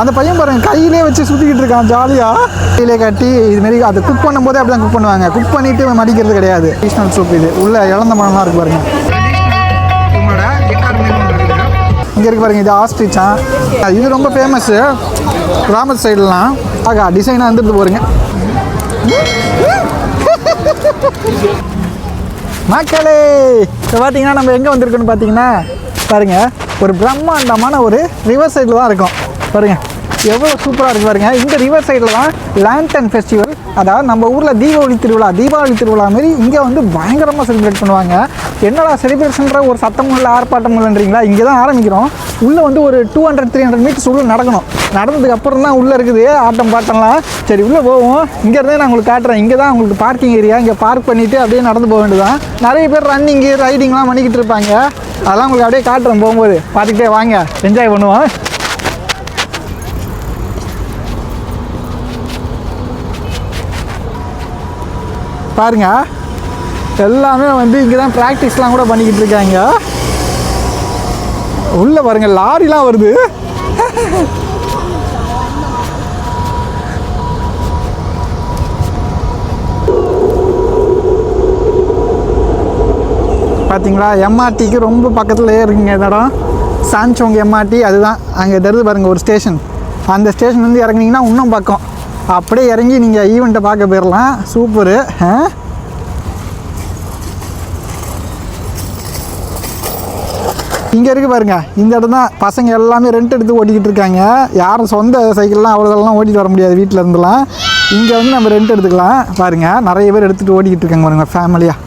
அந்த பையன் பாருங்க கையிலே வச்சு சுற்றிக்கிட்டு இருக்கான் ஜாலியாக கையிலே கட்டி இதுமாரி அதை குக் பண்ணும்போதே அப்படி தான் குக் பண்ணுவாங்க. குக் பண்ணிட்டு மடிக்கிறது கிடையாது. ட்ரெடிஷ்னல் சூப் இது. உள்ள இழந்த மரம்லாம் இருக்கு பாருங்க. இங்கே இருக்கு பாருங்க இது ஆஸ்ட்ரிச்சான் இது ரொம்ப ஃபேமஸ்ஸு கிராமத்து சைடுலாம் ஆகா டிசைனாக வந்துட்டு போகிறீங்க மக்களே இப்போ பார்த்தீங்கன்னா நம்ம எங்கே வந்திருக்கோம்னு பார்த்தீங்கன்னா பாருங்க ஒரு பிரம்மாண்டமான ஒரு ரிவர் சைடில் தான் இருக்கோம். பாருங்கள் எவ்வளோ சூப்பராக இருக்கு பாருங்க. இந்த ரிவர் சைடில் தான் லேண்டன் ஃபெஸ்டிவல் அதாவது நம்ம ஊரில் தீபாவளி திருவிழா தீபாவளி திருவிழா மாதிரி இங்கே வந்து பயங்கரமாக செலிப்ரேட் பண்ணுவாங்க. என்னடா செலிப்ரேஷன்ற ஒரு சத்தமும் இல்லை ஆர்ப்பாட்டமும் இல்லைன்றீங்களா? இங்கே தான் ஆரம்பிக்கிறோம். உள்ளே வந்து ஒரு two hundred three hundred meters உள்ளே நடக்கணும். நடந்ததுக்கு அப்புறம் தான் உள்ளே இருக்குது ஆட்டம் பாட்டம்லாம். சரி உள்ளே போவோம். இங்கேருந்தே நான் உங்களுக்கு காட்டுறேன். இங்கே தான் உங்களுக்கு பார்க்கிங் ஏரியா இங்கே பார்க் பண்ணிவிட்டு அப்படியே நடந்து போக வேண்டியதான் நிறைய பேர் ரன்னிங்கு ரைடிங்லாம் பண்ணிக்கிட்டு இருப்பாங்க. அதெல்லாம் உங்களுக்கு அப்படியே காட்டுறேன் போகும்போது. பார்த்துக்கிட்டே வாங்க. என்ஜாய் பண்ணுவோம். பாருங்க. எல்லாமே வந்து இங்கே தான் ப்ராக்டிஸ்லாம் கூட பண்ணிக்கிட்டு இருக்காங்க. உள்ளே பாருங்க லாரிலாம் வருது. பார்த்தீங்களா எம்ஆர்டிக்கு ரொம்ப பக்கத்துலேயே இருக்குங்க இந்த இடம் சாம்சோங் எம்ஆர்டி அதுதான். அங்கே தருது பாருங்கள் ஒரு ஸ்டேஷன் அந்த ஸ்டேஷன் வந்து இறங்குனீங்கன்னா இன்னும் பக்கம். அப்படியே இறங்கி நீங்கள் ஈவெண்ட்டை பார்க்க போயிடலாம் சூப்பரு ஆ? இங்கே இருக்கு பாருங்க. இந்த இடம் தான் பசங்க எல்லாமே ரெண்ட் எடுத்து ஓட்டிக்கிட்டு இருக்காங்க. யாரும் சொந்த சைக்கிள்லாம் அவ்வளோதெல்லாம் ஓட்டிகிட்டு வர முடியாது வீட்டில் இருந்துலாம். இங்கே வந்து நம்ம ரெண்ட் எடுத்துக்கலாம். பாருங்கள் நிறைய பேர் எடுத்துகிட்டு ஓட்டிக்கிட்டு இருக்காங்க பாருங்கள் ஃபேமிலியாக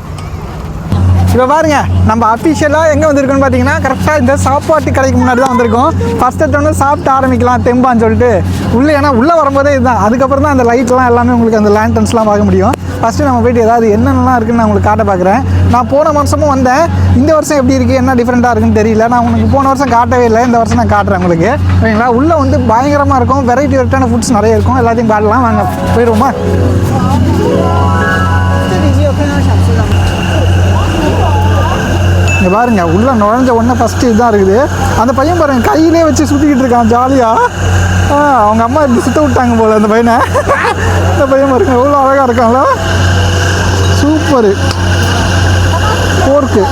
இப்போ பாருங்க நம்ம அஃபிஷியலாக எங்கே வந்திருக்கோம்னு பார்த்தீங்கன்னா கரெக்டாக இந்த சாப்பாட்டு கடைக்கு முன்னாடி தான் வந்திருக்கோம். ஃபஸ்ட் எடுத்தோடனே சாப்பிட்டு ஆரம்பிக்கலாம் தெம்பான்னு சொல்லிட்டு. உள்ளே ஏன்னா உள்ளே வரும்போதே இதுதான். அதுக்கப்புறம் தான் அந்த லைட்லாம் எல்லாமே உங்களுக்கு அந்த லேண்டன்ஸ்லாம் பார்க்க முடியும். ஃபஸ்ட்டு நம்ம போயிட்டு ஏதாவது என்னென்னலாம் இருக்குன்னு நான் உங்களுக்கு காட்ட பார்க்குறேன் நான் போன வருஷமும் வந்தேன். இந்த வருஷம் எப்படி இருக்குது என்ன டிஃப்ரெண்ட்டாக இருக்குன்னு தெரியல. நான் உங்களுக்கு போன வருஷம் காட்டவே இல்லை. இந்த வருஷம் நான் காட்டுறேன் உங்களுக்கு. ஓகேங்களா உள்ளே வந்து பயங்கரமாக இருக்கும். வெரைட்டி வெரைட்டான ஃபுட்ஸ் நிறைய இருக்கும். எல்லாத்தையும் காட்டலாம் வாங்க போயிடுவோமா? இங்கே பாருங்க உள்ளே நுழைஞ்ச உடனே ஃபஸ்ட்டு இதுதான் இருக்குது. அந்த பையன் பாருங்க கையிலே வச்சு சுற்றிக்கிட்டு இருக்கான் ஜாலியாக அவங்க அம்மா இப்படி சுத்த விட்டாங்க போல அந்த பையனை. இந்த பையன் பாருங்க எவ்வளோ அழகாக இருக்கான்ல. சூப்பரு போர்க்கு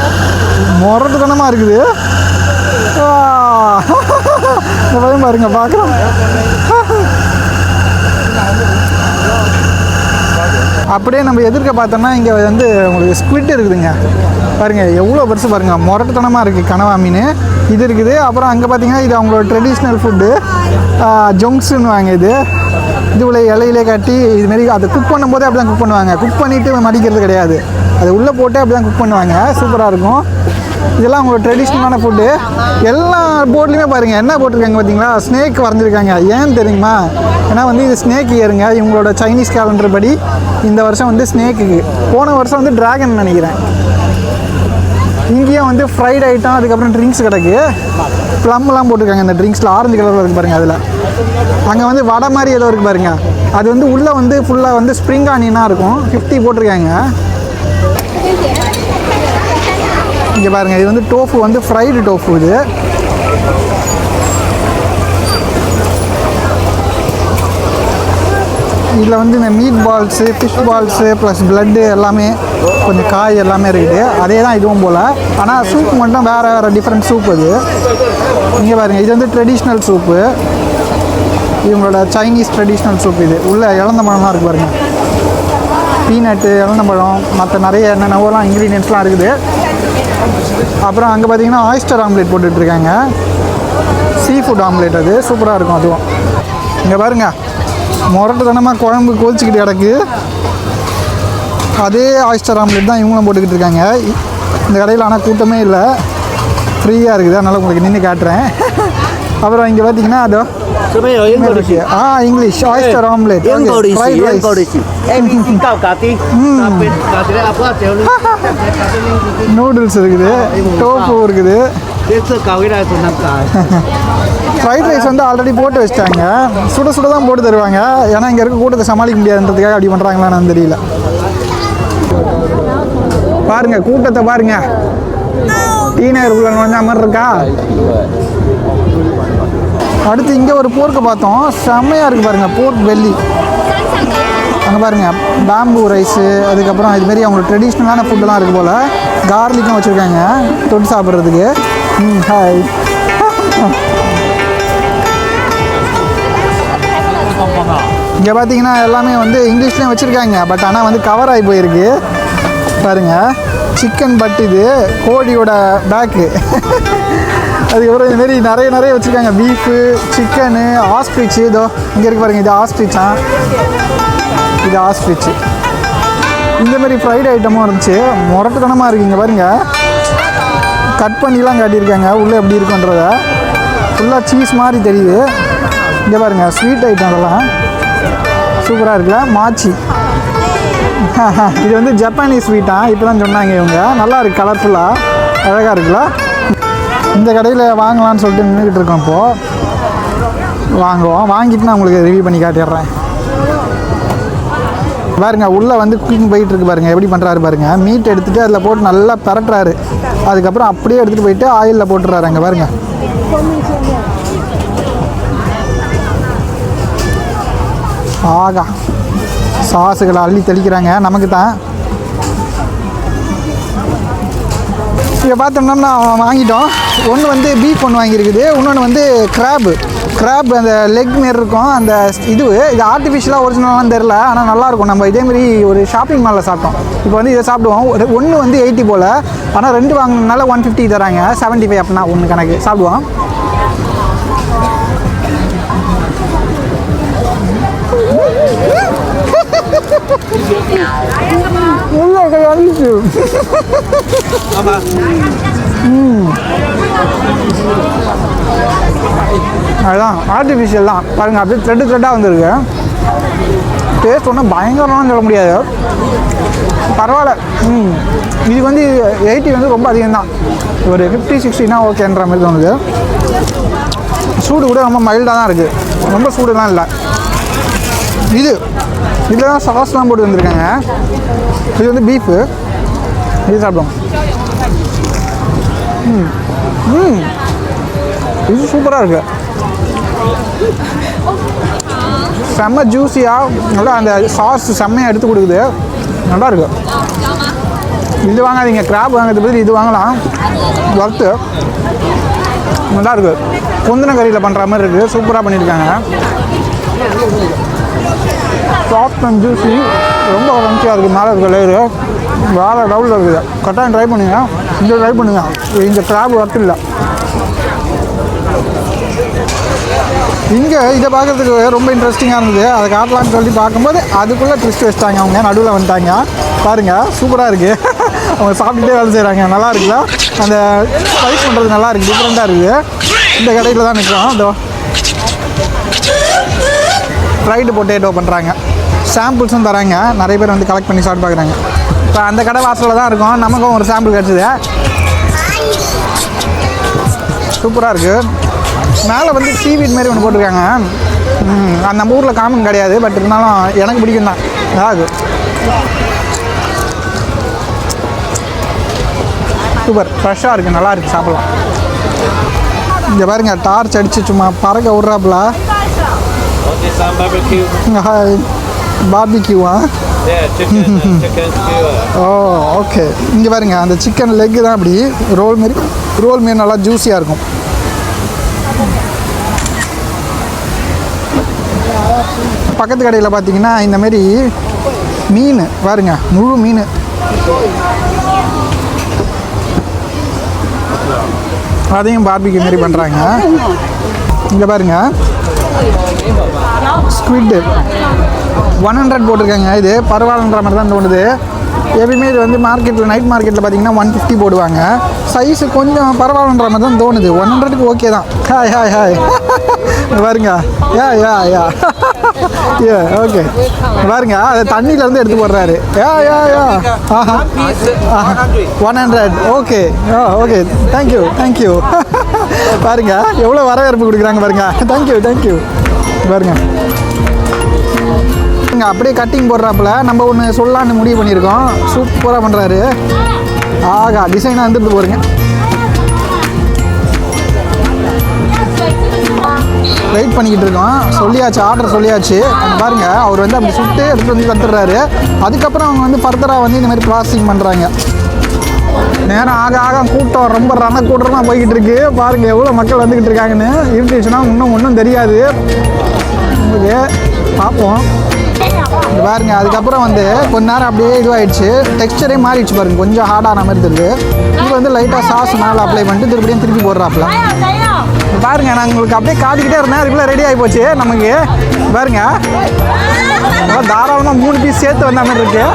முரட்டுத்தனமாக இருக்குது. இந்த பையன் பாருங்க பார்க்குறோம் அப்படியே நம்ம எதிர்க்க பார்த்தோம்னா இங்கே வந்து உங்களுக்கு ஸ்குவிட் இருக்குதுங்க. பாருங்க எவ்வளோ பெருசு பாருங்கள் முரட்டுத்தனமாக இருக்குது கனவா மீன். இது இருக்குது. அப்புறம் அங்கே பார்த்தீங்கன்னா இது அவங்களோட ட்ரெடிஷ்னல் ஃபுட்டு ஜொங்ஸுன்னு வாங்க இது. இது உள்ள இலையிலே கட்டி இதுமாரி அதை குக் பண்ணும்போதே அப்படி தான் குக் பண்ணுவாங்க. குக் பண்ணிவிட்டு மடிக்கிறது கிடையாது. அதை உள்ளே போட்டு அப்படி தான் குக் பண்ணுவாங்க சூப்பராக இருக்கும். இதெல்லாம் அவங்களோட ட்ரெடிஷ்னலான ஃபுட்டு எல்லா போட்லேயுமே பாருங்கள் என்ன போட்டிருக்காங்க பார்த்தீங்களா ஸ்னேக் வரைஞ்சிருக்காங்க. ஏன் தெரியுமா? ஏன்னா வந்து இது ஸ்னேக் இயருங்க இவங்களோட சைனீஸ் கேலண்டர் படி இந்த வருஷம் வந்து ஸ்னேக்குக்கு போன வருஷம் வந்து டிராகன் நினைக்கிறேன். இங்கேயும் வந்து ஃப்ரைட் ஐட்டம் அதுக்கப்புறம் ட்ரிங்க்ஸ் கிடக்கு. ப்ளம்லாம் போட்டிருக்காங்க இந்த ட்ரிங்க்ஸில் ஆரஞ்சு கலரில் இருக்குது பாருங்கள் அதில். அங்கே வந்து வடை மாதிரி ஏதோ இருக்குது பாருங்க. அது வந்து உள்ளே வந்து ஃபுல்லாக வந்து ஸ்ப்ரிங் ஆனியனாக இருக்கும். ஃபிஃப்டி போட்டிருக்காங்க. இங்கே பாருங்கள் இது வந்து டோஃபு வந்து ஃப்ரைடு டோஃபு இது. இதில் வந்து இந்த meat balls fish balls plus blood எல்லாமே கொஞ்சம் காய் எல்லாமே இருக்குது. அதே தான் இதுவும் போல். ஆனால் சூப் மட்டும் வேறு வேறு டிஃப்ரெண்ட் சூப் அது. இங்கே பாருங்கள் இது வந்து ட்ரெடிஷ்னல் சூப்பு இவங்களோட சைனீஸ் ட்ரெடிஷ்னல் சூப் இது. உள்ளே இழந்த பழம்லாம் இருக்குது பாருங்கள் பீனட்டு இழந்தம்பழம் மற்ற நிறைய என்னென்னவோலாம் இன்க்ரீடியன்ஸ்லாம் இருக்குது. அப்புறம் அங்கே பார்த்தீங்கன்னா ஆயிஸ்டர் ஆம்லேட் போட்டுட்ருக்காங்க சீ ஃபுட் ஆம்லேட் அது. சூப்பராக இருக்கும் அதுவும். இங்கே பாருங்க. முரட்டுத்தனமாக குழம்பு கொதிச்சுக்கிட்டு கிடக்கு. அதே ஆயிஸ்டர் ஆம்லெட் தான் இவங்களும் போட்டுக்கிட்டு இருக்காங்க. இந்த கடையில் ஆனால் கூட்டமே இல்லை. ஃப்ரீயாக இருக்குது. அதனால் உங்களுக்கு நின்று காட்டுறேன். அப்புறம் இங்கே பார்த்தீங்கன்னா அதோ ஆ English. Oyster omelette fried rice noodles இருக்குது. டோஃபு இருக்குது. ஃப்ரைட் ரைஸ் வந்து ஆல்ரெடி போட்டு வச்சிட்டாங்க. சுட சுட தான் போட்டு தருவாங்க. ஏன்னா இங்கே இருக்க கூட்டத்தை சமாளிக்க முடியாதுன்றதுக்காக அப்படி பண்ணுறாங்களான்னு தெரியல. பாருங்க கூட்டத்தை பாருங்க. டீ நகருக்குள்ள நுழைஞ்ச மாதிரி இருக்கா? அடுத்து இங்கே ஒரு போர்க்கு பார்த்தோம். செம்மையாக இருக்குது பாருங்கள் போர்க் வெள்ளி. அங்கே பாருங்கள் பேம்பு ரைஸு அதுக்கப்புறம் இதுமாரி அவங்களோட ட்ரெடிஷ்னலான ஃபுட்டெல்லாம் இருக்குது போல். கார்லிக்கும் வச்சுருக்காங்க தொட்டு சாப்பிட்றதுக்கு. ம் ஹாய் இங்கே பார்த்தீங்கன்னா எல்லாமே வந்து இங்கிலீஷ்லேயும் வச்சுருக்காங்க. பட் ஆனால் வந்து கவர் ஆகி போயிருக்கு. பாருங்க. சிக்கன் பட் இது கோழியோட பேக்கு அதுக்கப்புறம் இதுமாரி நிறைய நிறைய வச்சுருக்காங்க. பீஃபு சிக்கனு ஆஸ்ட்ரிச்சு இதோ இங்கே இருக்கு பாருங்கள் இது ஆஸ்ட்ரிச்சா இது ஆஸ்ட்ரிச்சு இந்தமாரி ஃப்ரைட் ஐட்டமும் இருந்துச்சு. முரட்டுத்தனமாக இங்கே பாருங்கள் கட் பண்ணிலாம் காட்டியிருக்காங்க. உள்ளே எப்படி இருக்குன்றத. ஃபுல்லாக சீஸ் மாதிரி தெரியுது. இங்கே பாருங்கள் ஸ்வீட் ஐட்டம் அதெல்லாம். சூப்பராக இருக்குல்ல? மாச்சி. இது வந்து ஜப்பானீஸ் ஸ்வீட்டா இப்போ தான் சொன்னாங்க இவங்க. நல்லா இருக்குது கலர்ஃபுல்லாக அழகாக இருக்குல்ல? இந்த கடையில் வாங்கலாம்னு சொல்லிட்டு நின்றுக்கிட்டு இருக்கோம் இப்போது வாங்குவோம். வாங்கிட்டு நான் உங்களுக்கு ரிவ்யூ பண்ணி காட்டிடுறேன். பாருங்க உள்ளே வந்து குக்கிங் போயிட்டு இருக்கு பாருங்க எப்படி பண்ணுறாரு பாருங்க. மீட் எடுத்துட்டு அதில் போட்டு நல்லா பரட்டுறாரு. அதுக்கப்புறம் அப்படியே எடுத்துகிட்டு போயிட்டு ஆயிலில் போட்டுறாரு அங்கே பாருங்க. ஆகா சாஸுகளை அள்ளி தெளிக்கிறாங்க நமக்கு தான். இங்கே பார்த்தோம்னா வாங்கிட்டோம். ஒன்று வந்து பீஃப் ஒன்று வாங்கியிருக்குது இன்னொன்று வந்து கிராபு கிராப் அந்த லெக் மாரி இருக்கும். அந்த இது இது ஆர்டிஃபிஷியலாக ஒரிஜினலாக தெரில ஆனால் நல்லாயிருக்கும் நம்ம இதேமாரி ஒரு ஷாப்பிங் மாலில் சாப்பிட்டோம். இப்போ வந்து இதை சாப்பிடுவோம். ஒரு ஒன்று வந்து எயிட்டி போல். ஆனால் ரெண்டு வாங்கினால ஒன் ஃபிஃப்டி தராங்க. செவன்ட்டி ஃபைவ் அப்படின்னா ஒன்று கணக்கு. சாப்பிடுவோம். வந்துச்சு தான் ஆர்டிஃபிஷியல் தான். பாருங்கள் அப்படியே த்ரெட்டு த்ரெட்டாக வந்திருக்கு. டேஸ்ட் ஒன்றும் பயங்கரம்னு சொல்ல முடியாது. பரவாயில்ல. ம் இது வந்து எயிட்டி வந்து ரொம்ப அதிகம் தான் ஒரு ஃபிஃப்டி சிக்ஸ்டினா ஓகேன்ற மாதிரி தோணுது. சூடு கூட ரொம்ப மைல்டாக தான் இருக்குது ரொம்ப சூடுலாம் இல்லை. இது இதில் தான் சாஸ்லாம் போட்டு வந்திருக்காங்க. இது வந்து பீஃபு இது சாப்பிடுவோம். ம் ம். இது சூப்பராக இருக்குது செம்ம ஜூஸியாக நல்லா அந்த சாஸ் செம்மையாக எடுத்து கொடுக்குது. நல்லா இருக்கு. இது வாங்காதீங்க கிராப் வாங்கிறது பதில் இது வாங்கலாம். ஒர்த்து நல்லா இருக்கு. குந்தின கறியில் பண்ணுற மாதிரி இருக்குது சூப்பராக பண்ணியிருக்காங்க சாஃப்ட் அண்ட் ஜூஸி ரொம்ப கம்மியாக இருக்குது மேலே இருக்க லேயரு வேறு டவுலில் இருக்குது. கட்டாயம் ட்ரை பண்ணுங்க. இங்கே ட்ரை பண்ணுங்க. இந்த கிராப் ஒர்த்து இல்லை. இங்கே இதை பார்க்கறதுக்கு ரொம்ப இன்ட்ரெஸ்டிங்காக இருந்தது. அதை காட்டலாம்னு சொல்லி பார்க்கும்போது அதுக்குள்ளே ட்விஸ்ட் வச்சிட்டாங்க அவங்க. நடுவில் வந்துட்டாங்க. பாருங்கள் சூப்பராக இருக்குது அவங்க சாப்பிட்டுட்டே வேலை செய்கிறாங்க நல்லா இருக்குல்ல? அந்த ஸ்பைஸ் பண்ணுறது நல்லா இருக்குது டிஃப்ரெண்ட்டாக இருக்குது. இந்த கடையில் தான் நிற்கிறோம் இதோ. ஃப்ரைடு பொட்டேட்டோ பண்ணுறாங்க சாம்பிள்ஸும் தராங்க. நிறைய பேர் வந்து கலெக்ட் பண்ணி சாப்பிட்டு பார்க்குறாங்க. இப்போ அந்த கடை வாசலில் தான் இருக்கும். நமக்கும் ஒரு சாம்பிள் கிடச்சிது. சூப்பராக இருக்குது மேலே வந்து சீவீட் மாதிரி ஒன்று போட்டிருக்காங்க. அது நம்ம ஊரில் காமன் கிடையாது பட் இருந்தாலும் எனக்கு பிடிக்கும் தான். இருக்கு சூப்பர் ஃப்ரெஷ்ஷாக இருக்குது நல்லா இருக்குது சாப்பிடலாம். இங்கே பாருங்க டார்ச் அடிச்சு சும்மா பறக்க விட்றாப்புல. Chicken, uh, skewer. Oh okay இங்கே பாருங்க அந்த சிக்கன் லெக் தான் அப்படி. ரோல் மாரி ரோல் மாரி நல்லா ஜூஸியாக இருக்கும். பக்கத்து கடையில் பார்த்தீங்கன்னா இந்தமாரி மீன் பாருங்க முழு மீன். அதையும் பார்பிக்கு மாரி பண்ணுறாங்க இங்கே பாருங்க. ஸ்குவிட்டு ஒன் ஹண்ட்ரட் போட்டிருக்காங்க. இது பரவாயில்லன்ற மாதிரி தான் தோணுது. எப்பயுமே இது வந்து மார்க்கெட்டில் நைட் மார்க்கெட்டில் பார்த்தீங்கன்னா ஒன் ஃபிஃப்டி போடுவாங்க. சைஸு கொஞ்சம் பரவாயில்லன்ற மாதிரி தான் தோணுது. ஒன் ஹண்ட்ரடுக்கு ஓகே தான். ஹாய் ஹாய் ஹாய் பாருங்க. யா யா யா ஏ ஓகே பாருங்க. அதை தண்ணியிலேருந்து எடுத்து போடுறாரு. Yeah yeah yeah Aha. One hundred okay uh okay thank you thank you பாருங்க. எவ்வளோ வரவேற்பு கொடுக்குறாங்க பாருங்க. தேங்க்யூ தேங்க்யூ பாருங்க. இங்க அப்படியே கட்டிங் போடுறாப்புல. நம்ம ஒன்று சொல்லலான்னு முடிவு பண்ணியிருக்கோம். சூப்பராக பண்ணுறாரு ஆகா டிசைனாக இருந்துட்டு போகிறீங்க வெயிட் பண்ணிக்கிட்டு இருக்கோம். சொல்லியாச்சு ஆர்டர் சொல்லியாச்சு. பாருங்க அவர் வந்து அப்படி சுட்டு எடுத்து வந்து தந்துடுறாரு அதுக்கப்புறம் அவங்க வந்து ஃபர்தராக வந்து இந்த மாதிரி ப்ராசஸிங் பண்ணுறாங்க நேரம் ஆக ஆக கூட்டம் ரொம்ப ரண கூட்டமாக போய்கிட்டு இருக்கு. பாருங்க எவ்வளோ மக்கள் வந்துக்கிட்டு இருக்காங்கன்னு. இருந்துச்சுன்னா இன்னும் ஒன்றும் தெரியாது. உங்களுக்கு பார்ப்போம். பாருங்க அதுக்கப்புறம் வந்து கொஞ்ச நேரம் அப்படியே இதுவாயிடுச்சு. டெக்ஸ்டரே மாறிடுச்சு பாருங்க. கொஞ்சம் ஹார்டான மாதிரி தெரியுது. இது வந்து லைட்டாக சாஸ் மேலே அப்ளை பண்ணிட்டு திருப்பியும் திருப்பி போடுறாப்புல. பாருங்க நான் உங்களுக்கு அப்படியே காட்டிக்கிட்டே இருந்தேன். அதுக்குள்ளே ரெடி ஆகி போச்சு. நமக்கு பாருங்க. தாராளமாக மூணு பீஸ் சேர்த்து வந்த மாதிரி இருக்கு.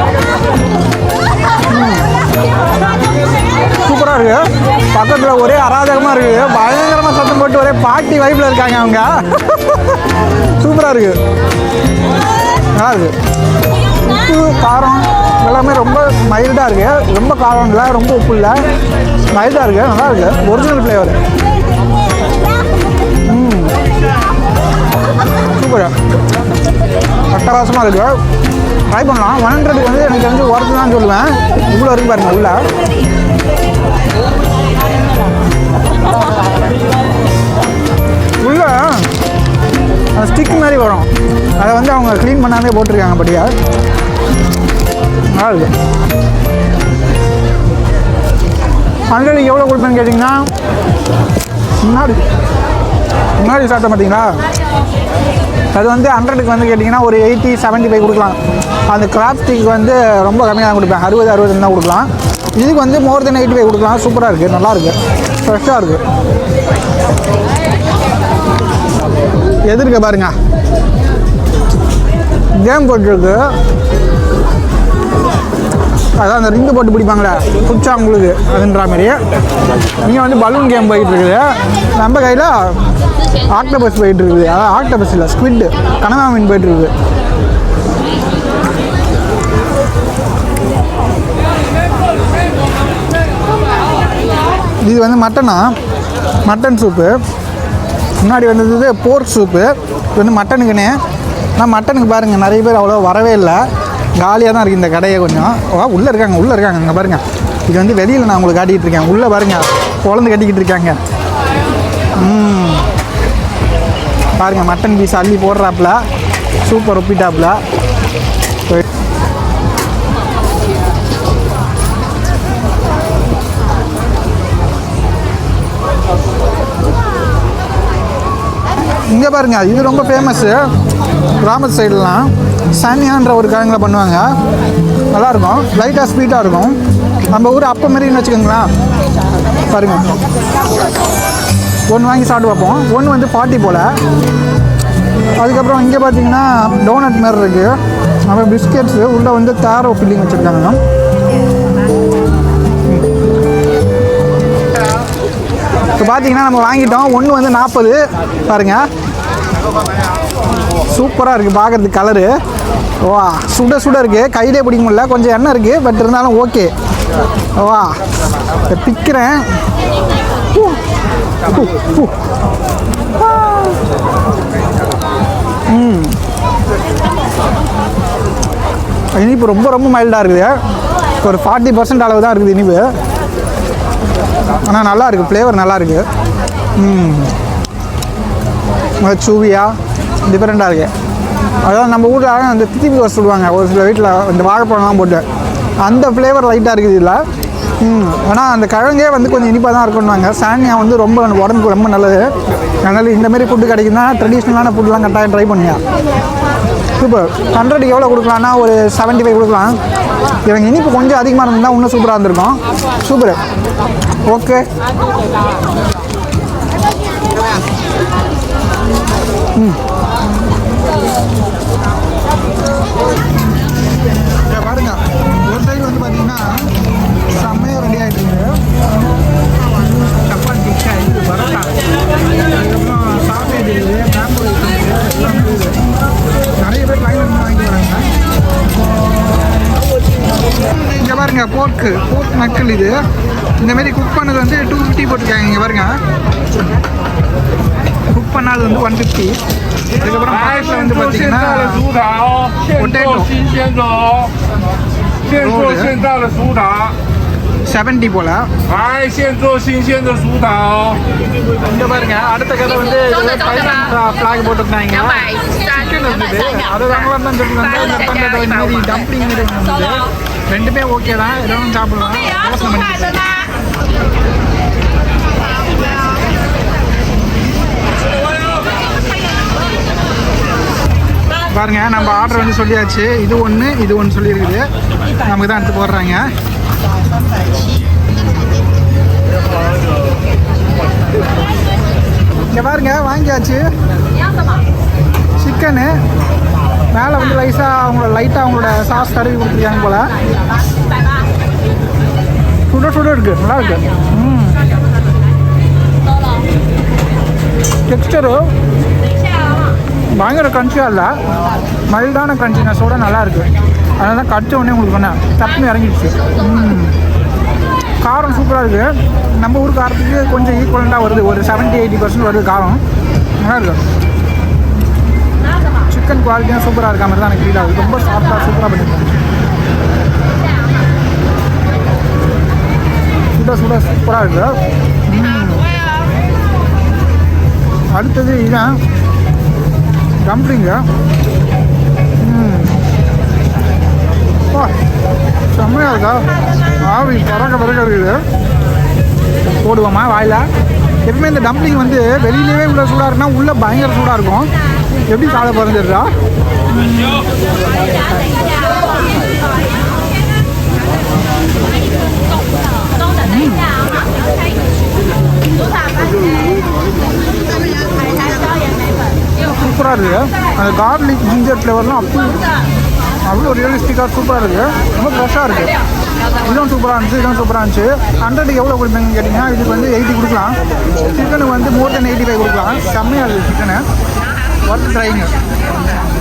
சூப்பராக இருக்கு. பக்கத்தில் ஒரே அராஜகமாக இருக்கு. பயங்கரமாக சத்தம் போட்டு ஒரே பாட்டி வைப்பில் இருக்காங்க அவங்க. சூப்பராக இருக்கு. நல்லா இருக்கு. உப்பு காரம் எல்லாமே ரொம்ப மைல்டாக இருக்கு. ரொம்ப காரம் இல்லை ரொம்ப உப்பு இல்லை. மைல்டாக இருக்கு. நல்லா இருக்கு. ஒரிஜினல் ஃப்ளேவர் பிரகாசமாக இருக்கு ட்ரை பண்ணலாம். ஒன் ஹண்ட்ரடுக்கு வந்து எனக்கு தெரிஞ்சு ஒர்த்து தான் சொல்லுவேன். இவ்வளோ இருக்கு பாருங்க உள்ள. உள்ள ஸ்டிக் மாதிரி வரும். அதை வந்து அவங்க க்ளீன் பண்ணாமே போட்டிருக்காங்க படியா. நல்லா இருக்கு ஹண்ட்ரடுக்கு எவ்வளோ கொடுப்பேன்னு கேட்டிங்கன்னா முன்னாடி முன்னாடி சாப்பிட்ட மாட்டிங்களா? அது வந்து ஹண்ட்ரடுக்கு வந்து கேட்டிங்கன்னா ஒரு எயிட்டி செவன்ட்டி ஃபைவ் கொடுக்கலாம். அந்த கிராப் ஸ்டிக் வந்து ரொம்ப கம்மியாக தான் கொடுப்பேன். அறுபது அறுபது தான் கொடுக்கலாம். இதுக்கு வந்து மோர் தென் எயிட்டி ஃபைவ் கொடுக்கலாம் சூப்பராக இருக்குது நல்லாயிருக்கு ஃப்ரெஷ்ஷாக இருக்குது எதிர்க்க பாருங்க. கேம் போட்டிருக்கு. அதான் அந்த ரிங்கு போட்டு பிடிப்பாங்களே. பிடிச்சா உங்களுக்கு அதுன்ற மாதிரி இங்கே வந்து பலூன் கேம் போயிட்டு இருக்குது. நம்ம கையில் ஆக்டோபஸ் போயிட்டு இருக்குது அதாவது ஆக்டோபஸ் இல்லை ஸ்குவிட் கனவா மீன் போயிட்டு இருக்குது இது வந்து மட்டனா? Mutton soup. முன்னாடி வந்தது போர்க் சூப்பு. இது வந்து மட்டனுக்குன்னு ஆனால் மட்டனுக்கு பாருங்கள் நிறைய பேர் அவ்வளோ வரவே இல்லை. காலியாக தான் இருக்குது இந்த கடையை கொஞ்சம். உள்ளே இருக்காங்க உள்ளே இருக்காங்க அங்கே பாருங்கள் இது வந்து வெளியில் நான் உங்களுக்கு காட்டிகிட்டு இருக்கேன். உள்ளே பாருங்கள் குழந்தை கட்டிக்கிட்டு இருக்காங்க. ம். பாருங்கள் மட்டன் பீஸ் அள்ளி போடுறாப்புல. சூப்பர் ஒப்பிட்டாப்புல. இங்கே பாருங்க இது ரொம்ப ஃபேமஸ்ஸு கிராமத்து சைடுலாம் சானியான்ற ஒரு கிழங்குல பண்ணுவாங்க. நல்லாயிருக்கும் லைட்டாக ஸ்வீட்டாக இருக்கும். நம்ம ஊர் அப்போ மாரின்னு வச்சுக்கோங்களேன். பாருங்க. ஒன்று வாங்கி சாப்பிட்டு பார்ப்போம். ஒன்று வந்து ஃபார்ட்டி போல். அதுக்கப்புறம் இங்கே பார்த்தீங்கன்னா டோனட் மாதிரி இருக்குது அப்புறம் பிஸ்கெட்ஸு உள்ளே வந்து தேரோ ஃபில்லிங் வச்சுருக்காங்க இப்போ பார்த்தீங்கன்னா நம்ம வாங்கிட்டோம். ஒன்று வந்து நாற்பது பாருங்கள் சூப்பராக இருக்குது பார்க்குறதுக்கு கலரு வா சுட சுட இருக்குது கையிலே பிடிக்க முடியல. கொஞ்சம் எண்ணெய் இருக்குது பட் இருந்தாலும் ஓகே வா பிக்கிறேன். இனிப்பு ரொம்ப ரொம்ப மைல்டாக இருக்குது. ஒரு ஃபார்ட்டி பர்சன்ட் அளவு தான் இருக்குது இனிப்பு. ஆனால் நல்லா இருக்குது ஃப்ளேவர் நல்லா இருக்குது ம். சூவியாக டிஃப்ரெண்ட்டாக இருக்குது அதான் நம்ம ஊரில் அந்த தித்திப்பு தோசை சொல்லுவாங்க. ஒரு சில வீட்டில் இந்த வாழைப்பழம்லாம் போட்டு. அந்த ஃப்ளேவர் லைட்டாக இருக்குது இதில். ஆனால் அந்த கிழங்கே வந்து கொஞ்சம் இனிப்பாக தான் இருக்கணுவாங்க சானியா வந்து ரொம்ப உடம்புக்கு ரொம்ப நல்லது. அதனால் இந்தமாரி ஃபுட்டு கிடைக்குன்னா ட்ரெடிஷ்னலான ஃபுட்லாம் கரெக்டாக ட்ரை பண்ணியா சூப்பர் ஹண்ட்ரடுக்கு எவ்வளோ கொடுக்கலான்னா ஒரு செவன்ட்டி ஃபைவ் கொடுக்கலாம். இவங்க இனிப்பு கொஞ்சம் அதிகமாக இருந்தால் இன்னும் சூப்பராக இருந்திருக்கும். சூப்பர் ஓகே ம். நக்கு போர்க் நக்கிள் இது. இந்தமாரி குக் பண்ணது வந்து டூ ஃபிஃப்டி போட்டிருக்காங்க இங்கே பாருங்க. குக் பண்ணாது வந்து ஒன் ஃபிஃப்டி இதுக்கப்புறம் பாயசில் வந்து பார்த்தீங்கன்னா பொட்டேட்டோ செவன்டி போல. இங்க பாருங்க அடுத்த கதை வந்து பிளாக் போட்டுருந்தாங்க. சிக்கன் இருந்தது அது வாங்கலாம் தான் சொல்லிருந்தாங்க இந்த ரெண்டுமே ஓகே தான். எதுவும் சாப்பிடலாம். யோசனை பாருங்க நம்ம ஆர்டர் வந்து சொல்லியாச்சு. இது ஒன்று இது ஒன்று சொல்லியிருக்குது. நமக்கு தான் எடுத்து போடுறாங்க. இங்கே பாருங்க வாங்கியாச்சு. சிக்கனு. மேலே வந்து லைஸாக அவங்களோட லைட்டாக அவங்களோட சாஸ் தடவி கொடுத்துருக்காங்க போல். சுட சுட இருக்கு நல்லா இருக்கு. ம். டெக்ஸ்டரு பயங்கர கிரன்ச்சியாக இல்லை. மைல்டான கிரன்ச்சினஸோட நல்லா இருக்கு. அதனால தான் கடிச்ச உடனே உங்களுக்கு பண்ணேன் டப்புன்னு இறங்கிடுச்சு. காரம் சூப்பராக இருக்குது நம்ம ஊர் காரத்துக்கு கொஞ்சம் ஈக்குவலண்ட்டாக வருது. ஒரு 70 எயிட்டி பர்சன்ட் வருது காரம். நல்லா இருக்குது சிக்கன் குவாலிட்டியாக சூப்பராக இருக்க மாதிரி தான் எனக்கு ஃபீல் ஆகுது. ரொம்ப சாஃப்டாக சூப்பராக பண்ணியிருக்காங்க சுட சுட சூப்பராக இருக்கு. அடுத்தது இதான் டம்ப்ளிங்க ம். வா செம்மையாக இருக்கா? ஆவி பறக்க பறக்க இருக்குது. போடுவோமா வாயில? எப்பவுமே இந்த டம்ப்ளிங் வந்து வெளியிலேயே உள்ள சூடாக இருக்குன்னா உள்ளே பயங்கர சூடாக இருக்கும். எப்படி சாப்பிட பிறந்துடுறா சூப்பராக இருக்குது அந்த கார்லிக் ஜிஞ்சர் ஃப்ளேவர்லாம் அப்படி அவ்வளோ ரியலிஸ்டிக்காக சூப்பராக இருக்குது ரொம்ப ஃப்ரெஷ்ஷாக இருக்குது இதுவும் சூப்பராக இருந்துச்சு இதுவும் சூப்பராக இருந்துச்சு. ஹண்ட்ரடுக்கு எவ்வளோ கொடுப்பீங்கன்னு கேட்டிங்கன்னா இதுக்கு வந்து எயிட்டி கொடுக்கலாம். சிக்கனுக்கு வந்து மோர் தென் எயிட்டி ஃபைவ் கொடுக்கலாம். செம்மையாக இருக்குது சிக்கனு What is trying?